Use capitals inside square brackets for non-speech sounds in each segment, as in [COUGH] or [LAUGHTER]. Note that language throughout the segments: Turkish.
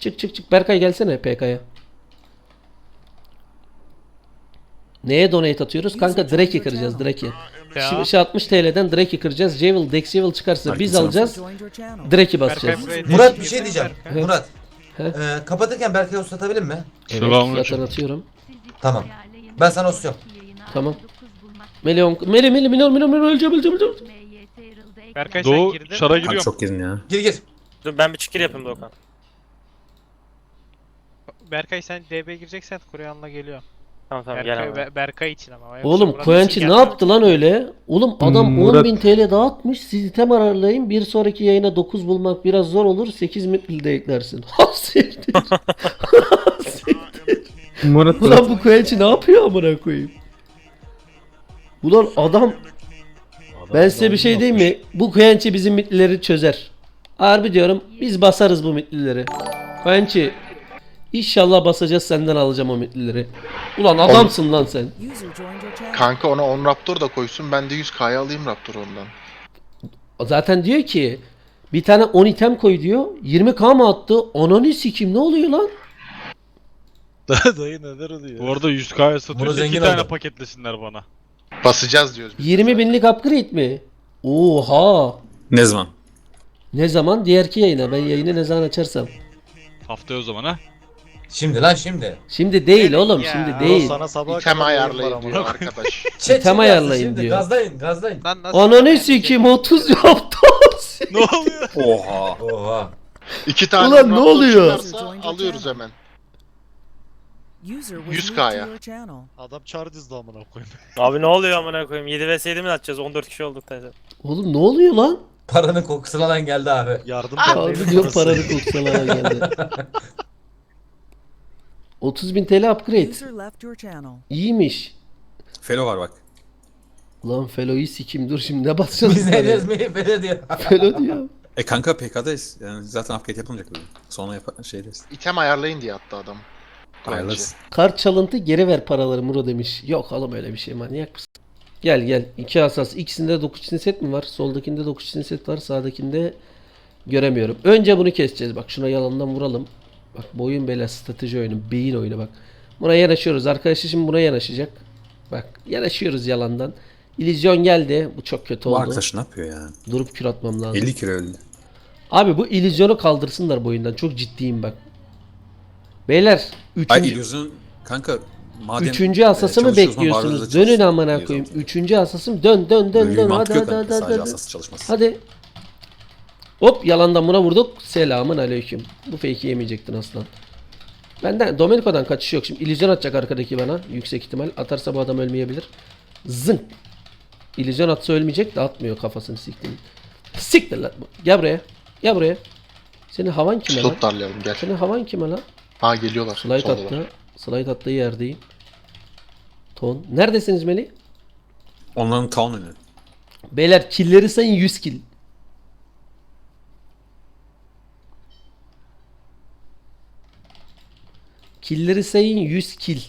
Çık çık çık. Berkay gelsene PK'ya. Neye donate atıyoruz? Kanka Drake'i kıracağız Drake'i. Şimdi şey 60 TL'den Drake'i kıracağız. Jewel, Dex Jewel çıkarsa biz alacağız. Drake'i basacağız. Murat değişik bir şey diyeceğim. Murat. He? Ee, kapatırken Berkay'ı uslatabilir mi? Evet, zaten atıyorum. Tamam. Ben sana usuyorum. Tamam. Melon, Meli Meli Meli Meli Meli öleceğim öleceğim öleceğim. Berkay sen Doğu girdin. şara giriyorum. çok girin ya. Gir gir. Dur ben bir çıkır yapayım Doğukan. Berkay sen DB gireceksen Kur'an'la geliyor. Tamam tamam gel Berkay, abi. Be- Berkay için ama. Yoksa Oğlum Murat ne yaptı lan öyle? Oğlum adam Murat- 10.000 TL dağıtmış. Siz item ararlayın. Bir sonraki yayına 9 bulmak biraz zor olur. 8 mitli de eklersin. [LAUGHS] Ha siktir. [LAUGHS] Murat Ulan bu Koyançı ne yapıyor amına koyayım? Ulan adam ben size bir şey diyeyim mi? Bu Koyançı bizim mitlileri çözer. Harbi diyorum biz basarız bu mitlileri. Koyançı İnşallah basacağız senden alacağım o mitlileri. Ulan adamsın lan sen. Kanka ona 10 Raptor da koysun ben de 100k'ya alayım Raptor ondan. Zaten diyor ki bir tane 10 item koy diyor. 20k mı attı? Ananı sikim ne oluyor lan? [LAUGHS] Dayı neler oluyor? Bu arada 100k'ya Bunu satıyorsa zengin iki tane oldum. paketlesinler bana. Basacağız diyoruz biz. 20 binlik upgrade mi? Oha. Ne zaman? Ne zaman? Diğerki yayına. Ben yayını ne zaman açarsam. Haftaya o zaman ha. Şimdi lan şimdi. Şimdi değil Evet oğlum ya. şimdi Sana değil. İtem ayarlayın diyor arkadaş. [LAUGHS] Şimdi ayarlayın şimdi. diyor. Gazlayın gazlayın. Lan nasıl Ananı sikim 30 yaptı. ne oluyor? Oha. Oha. İki tane Ulan ne Raptor oluyor? çıkarsa alıyoruz hemen. 100K'ya. Adam çağır dizdi amına koyayım. [LAUGHS] Abi ne oluyor amına koyayım? 7 vs 7 mi atacağız? 14 kişi olduk teyze. Oğlum ne oluyor lan? Paranın kokusuna lan geldi abi. Yardım Abi diyor paranı koksalara geldi. [LAUGHS] 30 bin TL upgrade. İyiymiş. Felo var bak. Lan Felo'yu sikim dur şimdi ne [LAUGHS] basacağız? Biz ne diyoruz Melih böyle diyor. Felo diyor. E kanka PK'dayız. Yani zaten upgrade yapılmayacak bugün. Sonra yap şeydeyiz. İtem ayarlayın diye attı adam. Ayarlarız. Kart çalıntı geri ver paraları Muro demiş. Yok oğlum öyle bir şey manyak mısın? Gel gel. iki asas. İkisinde 9 çizim set mi var? Soldakinde 9 çizim set var. Sağdakinde göremiyorum. Önce bunu keseceğiz. Bak şuna yalandan vuralım. Bak boyun bela strateji oyunu. Beyin oyunu bak. Buna yanaşıyoruz. Arkadaşı şimdi buna yanaşacak. Bak yanaşıyoruz yalandan. İllüzyon geldi. Bu çok kötü Bu oldu. arkadaş ne yapıyor ya? Durup kür atmam lazım. 50 kilo öldü. Abi bu illüzyonu kaldırsınlar boyundan. Çok ciddiyim bak. Beyler. Üçüncü... Ay illüzyon kanka madem Üçüncü asası mı çalışıyoruz, varlığınızda bekliyorsunuz? Dönün amına koyayım. Üçüncü asasım dön dön dön Böyle dön. Hadi hadi hadi hadi. Sadece asası çalışmaz. hadi. Hop yalandan buna vurduk. Selamın aleyküm. Bu fake'i yemeyecektin aslan. Benden Domenico'dan kaçış yok. Şimdi illüzyon atacak arkadaki bana. Yüksek ihtimal. Atarsa bu adam ölmeyebilir. Zın. İllüzyon atsa ölmeyecek de atmıyor kafasını siktir. Siktir lan. Gel buraya. Gel buraya. Senin havan kime lan? Slot darlayalım gel. Senin havan kime lan? Ha geliyorlar. Slide soldalar. attı. Slide attığı yerdeyim. Ton. Neredesiniz Melih? Onların town önü. Beyler killeri sayın 100 kill. Killeri sayın 100 kill.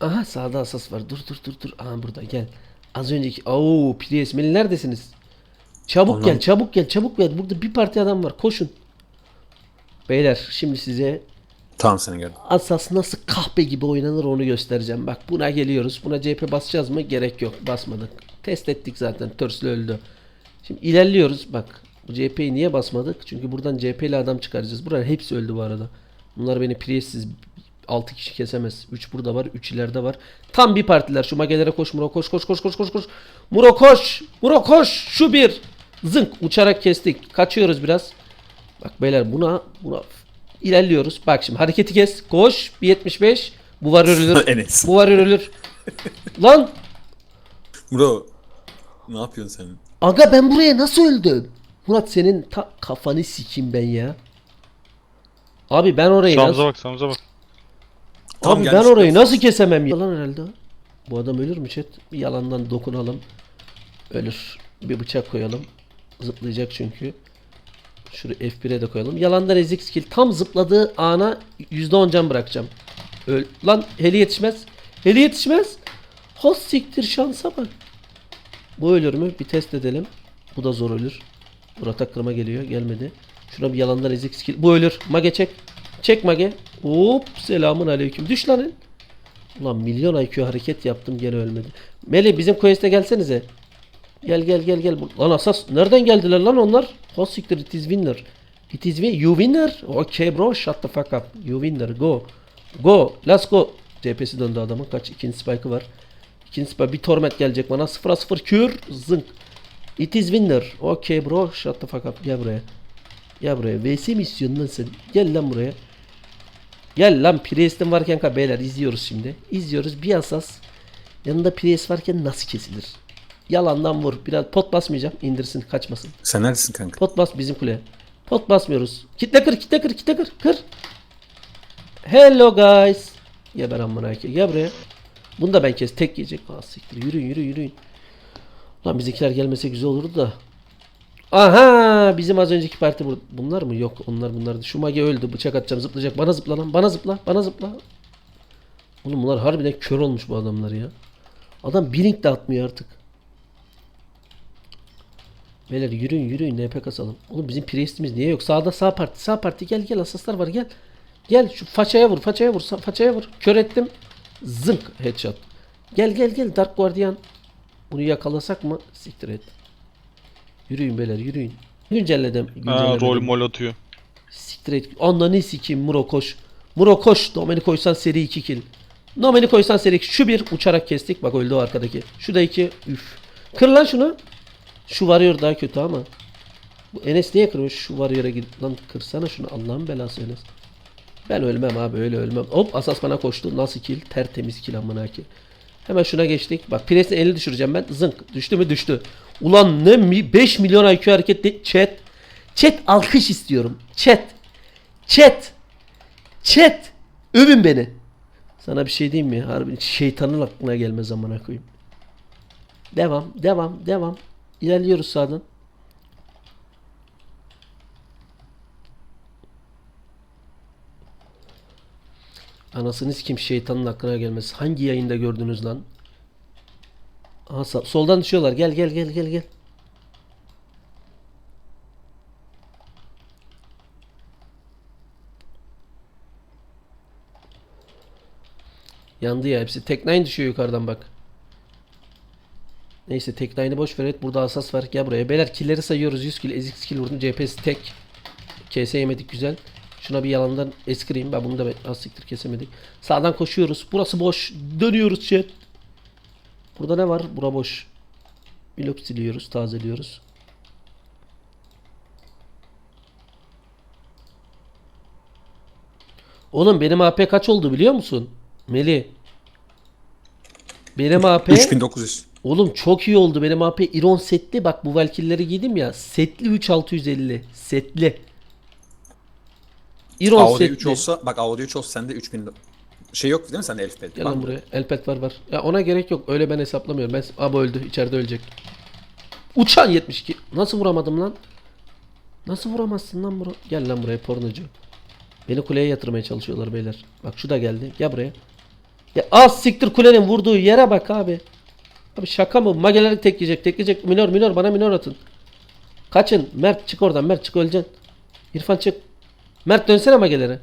Aha sağda asas var. Dur dur dur dur. Aha burada gel. Az önceki. Oo Prius Melih neredesiniz? Çabuk Ondan- gel çabuk gel çabuk gel. Burada bir parti adam var. Koşun. Beyler şimdi size Tamam seni gördüm. Asas nasıl kahpe gibi oynanır onu göstereceğim. Bak buna geliyoruz. Buna CHP basacağız mı? Gerek yok. Basmadık. Test ettik zaten. Törsle öldü. Şimdi ilerliyoruz. Bak bu CHP'yi niye basmadık? Çünkü buradan CHP adam çıkaracağız. Buranın hepsi öldü bu arada. Bunlar beni Prius'siz 6 kişi kesemez. 3 burada var. 3 ileride var. Tam bir partiler. Şu magelere koş Muro koş koş koş koş koş koş. Muro koş. Muro koş. Şu bir. Zınk uçarak kestik. Kaçıyoruz biraz. Bak beyler buna buna ilerliyoruz. Bak şimdi hareketi kes. Koş. 1.75. Bu var ölür. [LAUGHS] Enes. Bu var ölür. Lan Bro. Ne yapıyorsun sen? aga ben buraya nasıl öldüm? Murat senin ta kafanı sikeyim ben ya. Abi ben orayı Samza nasıl... bak Samza bak. Tam Abi ben gelmiş orayı nasıl kesemem? Yalan herhalde. Bu adam ölür mü chat? Bir yalandan dokunalım. Ölür. Bir bıçak koyalım. Zıplayacak çünkü. Şuraya F1'e de koyalım. Yalandan ezik skill. Tam zıpladığı ana %10 can bırakacağım. Öl Lan heli yetişmez. Heli yetişmez. Has siktir şansa bak. Bu ölür mü? Bir test edelim. Bu da zor ölür. Murat kırma geliyor. Gelmedi. Şuna bir yalandan ezik skill. Bu ölür. Mage çek. Çek Mage. Hop selamun aleyküm. Düş lan. Ulan milyon IQ hareket yaptım gene ölmedi. Meli bizim quest'e gelsenize. Gel gel gel gel. Lan asas nereden geldiler lan onlar? Ha siktir it is winner. It is win. You winner. Okay bro shut the fuck up. You winner go. Go. Let's go. CHP'si döndü adamın. Kaç? İkinci spike'ı var. İkinci spike. Bir torment gelecek bana. 0'a 0 kür. Zınk. It is winner. Okay bro shut the fuck up. Gel buraya. Gel buraya. VS mi istiyorsun lan sen? Gel lan buraya. Gel lan Priest'in varken beyler izliyoruz şimdi. İzliyoruz. Bir asas. Yanında Priest varken nasıl kesilir? Yalandan vur. Biraz pot basmayacağım. indirsin kaçmasın. Sen neredesin kanka? Pot bas bizim kuleye. Pot basmıyoruz. Kitle kır, kitle kır, kitle kır, kır. Hello guys. Ya ben amına. Gel buraya. Bunu da ben kes. Tek yiyecek. Aa siktir. Yürüyün, yürü, yürüyün. Lan bizimkiler gelmese güzel olurdu da. Aha! Bizim az önceki parti bu- bunlar mı? Yok, onlar bunlardı. Şu mage öldü. Bıçak atacağım, zıplayacak. Bana zıpla lan. Bana zıpla. Bana zıpla. Oğlum bunlar harbiden kör olmuş bu adamlar ya. Adam blink de atmıyor artık. Beyler yürüyün yürüyün NP kasalım. Oğlum bizim priestimiz niye yok? Sağda sağ parti sağ parti gel gel asaslar var gel. Gel şu façaya vur façaya vur façaya vur. Kör ettim. Zınk headshot. Gel gel gel Dark Guardian. Bunu yakalasak mı? Siktir et. Yürüyün beyler yürüyün. Güncelledim. Ha, güncelledim. rol mol atıyor. Siktir et. Ananı sikeyim Muro koş. Muro koş. Domeni koysan seri 2 kill. Domeni koysan seri 2. Şu bir uçarak kestik. Bak öldü o arkadaki. Şu da 2. Üf. Kır lan şunu. Şu varıyor daha kötü ama. Bu Enes niye kırıyor? Şu varıyor'a gidip lan kırsana şunu. Allah'ın belası Enes. Ben ölmem abi öyle ölmem. Hop asas bana koştu. Nasıl kill? Tertemiz kill amına ki. Hemen şuna geçtik. Bak Pires'in elini düşüreceğim ben. Zınk. Düştü mü? Düştü. Ulan ne mi? 5 milyon IQ hareketli chat. Chat alkış istiyorum. Chat. Chat. Chat. Övün beni. Sana bir şey diyeyim mi? Harbi şeytanın aklına gelmez zamana koyayım. Devam, devam, devam. İlerliyoruz sağdan. Anasını kim şeytanın aklına gelmez. Hangi yayında gördünüz lan? Aha, soldan düşüyorlar. Gel gel gel gel gel. Yandı ya hepsi. Tek nine düşüyor yukarıdan bak. Neyse tek nine'ı boş ver. Evet burada asas var. Gel buraya. Beyler killleri sayıyoruz. 100 kill, ezik skill vurdum. CPS tek. KS yemedik güzel. Şuna bir yalandan eskireyim. Ben bunu da ben- az siktir kesemedik. Sağdan koşuyoruz. Burası boş. Dönüyoruz chat. Burada ne var? Bura boş. Blok siliyoruz. Tazeliyoruz. Oğlum benim AP kaç oldu biliyor musun? Meli. Benim AP 3900. Oğlum çok iyi oldu. Benim AP Iron setli. Bak bu Valkylleri giydim ya. Setli 3650. Setli. Iron Audi setli. 3 olsa bak Audi 3 olsa sende 3000 şey yok değil mi sende Elf Gel lan buraya. Elpet var var. Ya ona gerek yok. Öyle ben hesaplamıyorum. Ben Aba öldü. İçeride ölecek. Uçan 72. Nasıl vuramadım lan? Nasıl vuramazsın lan bura? Gel lan buraya pornocu. Beni kuleye yatırmaya çalışıyorlar beyler. Bak şu da geldi. Gel buraya. Ya az siktir kulenin vurduğu yere bak abi. Abi şaka mı? Mageleri tek yiyecek. Tek yiyecek. Minor minor bana minor atın. Kaçın. Mert çık oradan. Mert çık öleceksin. İrfan çık. Mert dönsene magelere.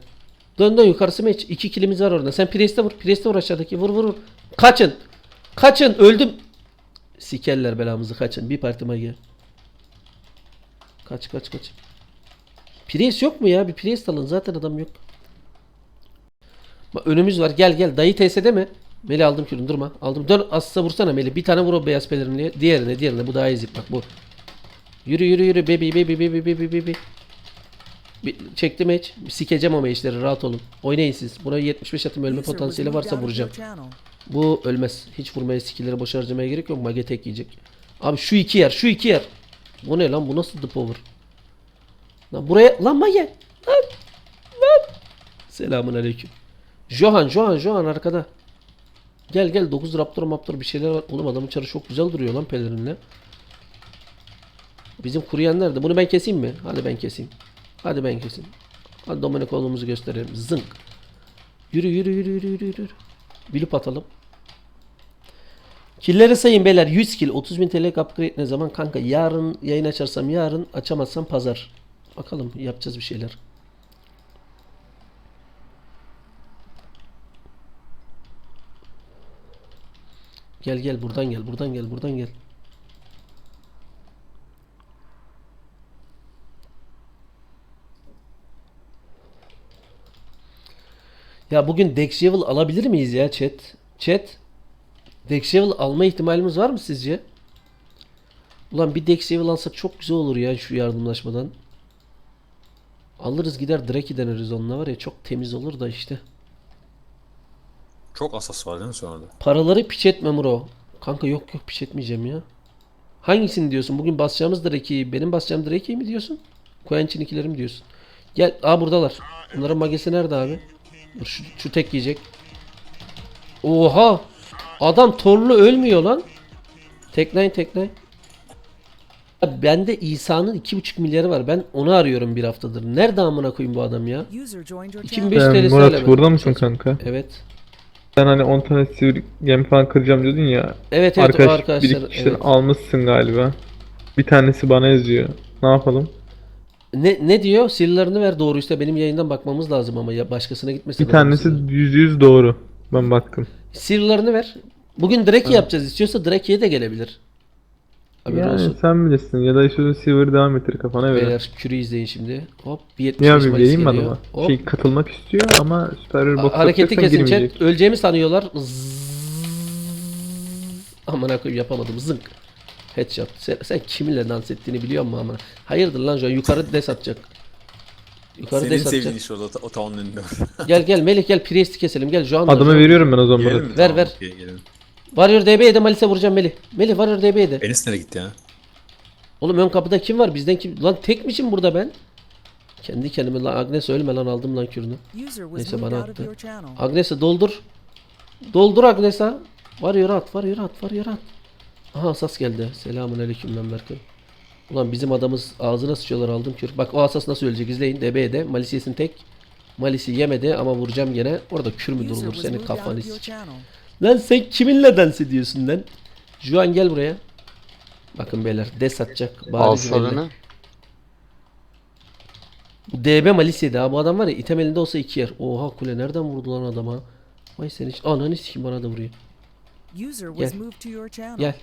Dön dön yukarısı meç. İki kilimiz var orada. Sen Priest'e vur. Priest'e vur aşağıdaki. Vur vur vur. Kaçın. Kaçın. Öldüm. Sikerler belamızı kaçın. Bir parti mage. Kaç kaç kaç. Priest yok mu ya? Bir Priest alın. Zaten adam yok. Bak önümüz var. Gel gel. Dayı TS'de mi? Meli aldım kürün durma. Aldım. Dön asla vursana Meli. Bir tane vur o beyaz pelerinliğe. Diğerine diğerine. Bu daha ezik bak bu. Yürü yürü yürü. Baby baby baby baby baby. Bir, çektim mage. Sikeceğim o mage'leri rahat olun. Oynayın siz. Buna 75 atım ölme potansiyeli varsa vuracağım. Bu ölmez. Hiç vurmaya skill'leri boş harcamaya gerek yok. Mage tek yiyecek. Abi şu iki yer. Şu iki yer. Bu ne lan? Bu nasıl the power? Lan buraya. Lan Mage. Lan. Lan. Selamun aleyküm. Johan, Johan, Johan arkada. Gel gel 9 Raptor Raptor bir şeyler var. Oğlum adamın çarı çok güzel duruyor lan pelerinle. Bizim kuruyan nerede? Bunu ben keseyim mi? Hadi ben keseyim. Hadi ben keseyim. Hadi Dominic oğlumuzu gösterelim. Zınk. Yürü yürü yürü yürü yürü yürü. Bilip atalım. Killeri sayın beyler 100 kill 30.000 TL upgrade ne zaman kanka yarın yayın açarsam yarın açamazsam pazar. Bakalım yapacağız bir şeyler. Gel gel buradan gel buradan gel buradan gel. Ya bugün Dexyevel alabilir miyiz ya chat? Chat. Dexyevel alma ihtimalimiz var mı sizce? Ulan bir Dexyevel alsak çok güzel olur ya şu yardımlaşmadan. Alırız gider Draki deneriz onunla var ya çok temiz olur da işte. Çok asas var değil mi sonra? Paraları piç etme Muro. Kanka yok yok piç etmeyeceğim ya. Hangisini diyorsun? Bugün basacağımız Drake'yi, benim basacağım Drake'yi mi diyorsun? Koyançin'ikileri mi diyorsun? Gel, aa buradalar. Bunların magesi nerede abi? Dur şu, şu tek yiyecek. Oha! Adam torlu ölmüyor lan. Teknay teknay. Bende İsa'nın 2,5 milyarı var. Ben onu arıyorum bir haftadır. Nerede amına koyayım bu adam ya? 2005 Ee, TL'si Murat hala burada mısın kanka? Evet. Sen hani 10 tane sivri gemi falan kıracağım diyordun ya. Evet evet o Arkadaş, bir arkadaşlar. iki kişiden evet. almışsın galiba. Bir tanesi bana yazıyor. Ne yapalım? Ne ne diyor? Sırlarını ver doğruysa benim yayından bakmamız lazım ama ya başkasına gitmesin. Bir tanesi yüzde yüz doğru. Ben baktım. Sırlarını ver. Bugün Drake yapacağız. İstiyorsa Drake'ye de gelebilir. Haberin yani olsun. sen bilirsin ya da istiyorsan Silver'ı devam ettir kafana göre. Beyler Curie izleyin şimdi. Hop bir Ne 75 yapayım Mayıs geleyim mi adama? Hop. Şey katılmak istiyor ama Superior A- Box hareketi kesin chat. Öleceğimi sanıyorlar. Aman koyayım yapamadım. Zınk. Headshot. Sen, sen kiminle dans ettiğini biliyor musun ama? Hayırdır lan şu an yukarı des atacak. Yukarı Senin des sevdiğin atacak. iş orada o tavanın önünde. Gel gel Melih gel Priest'i keselim. Gel şu an. Adama veriyorum ben o zaman? Ver, Tamam, ver. okey, gelelim. Warrior DB'ye de Malis'e vuracağım Melih. Melih Warrior DB'ye de. Enes nereye gitti ya? Oğlum ön kapıda kim var? Bizden kim? Lan tek misin burada ben? Kendi kendime lan Agnes ölme lan aldım lan kürünü. Neyse bana attı. Agnes'e doldur. Doldur Agnes'a. Warrior at, Warrior at, Warrior at. Aha asas geldi. Selamun aleyküm ben Berkay. Ulan bizim adamız ağzına sıçıyorlar aldım kür. Bak o asas nasıl ölecek izleyin. DB'ye de. Malis yesin tek. Malis'i yemedi ama vuracağım gene. Orada kür mü durulur senin kafanı. Lan sen kiminle dans ediyorsun lan? Juan gel buraya. Bakın beyler des atacak. Bariz belli. Alsalarını. Bu DB Malisye'de ha. Bu adam var ya item elinde olsa iki yer. Oha kule nereden vurdu lan adama? Vay sen hiç. Ananı sikim bana da vuruyor. Gel. Gel.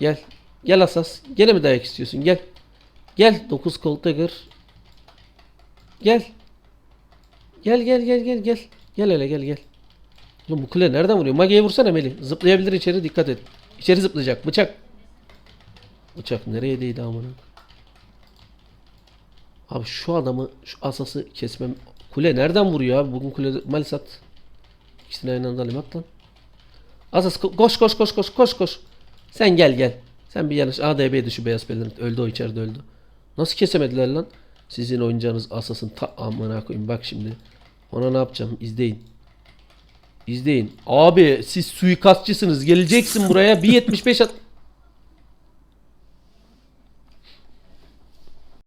Gel. Gel Asas. Gene mi dayak istiyorsun? Gel. Gel 9 Colt Dagger. Gel. Gel gel gel gel gel. Gel hele gel gel. Oğlum bu kule nereden vuruyor? Mage'ye vursana Meli. Zıplayabilir içeri dikkat et. İçeri zıplayacak. Bıçak. Bıçak nereye değdi amına? Abi şu adamı şu asası kesmem. Kule nereden vuruyor abi? Bugün kule Malisat. İkisini aynı anda alayım lan. Asas ko- koş koş koş koş koş koş. Sen gel gel. Sen bir yanlış ADB'ydi şu beyaz pelerin. Öldü o içeride öldü. Nasıl kesemediler lan? Sizin oyuncağınız Asas'ın ta amına koyayım bak şimdi. Ona ne yapacağım? İzleyin. İzleyin. Abi siz suikastçısınız. Geleceksin buraya. 1.75 at.